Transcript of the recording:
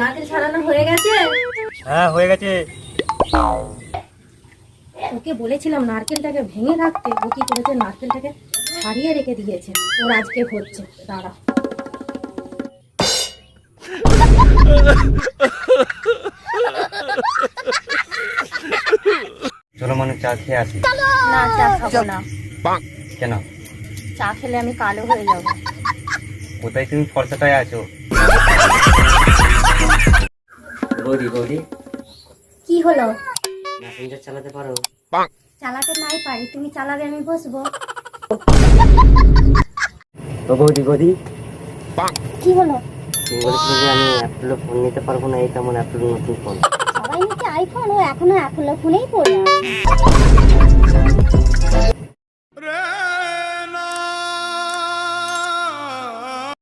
নারকেল ছাড়ানো হয়ে গেছে? হ্যাঁ হয়ে গেছে। ওকে বলেছিলাম নারকেলটাকে ভেঙে রাখতে ও কি করেছে? নারকেলটাকে ছাড়িয়ে রেখে দিয়েছে। ওর আজকে হচ্ছে। দাঁড়া। চলো মানে চা খেয়ে আসি। না চা খাব না। কেন? চা খেলে আমি কালো হয়ে যাব। কোথায় তুমি ফর্সাটায় আছো? বৌদি বৌদি। কি হলো? মেসেঞ্জার চালাতে পারো। চালাতে নাই পারি তুমি চালাবে আমি বসবো। ও বৌদি বৌদি। কি হলো? তুমি বলেছিলে যে আমি অ্যাপেলো ফোন নিতে পারব না এই তেমন অ্যাপেলো নতুন ফোন সবাই নিচে আইফোন ও এখনও অ্যাপেলো ফোনেই পড়ে আছে।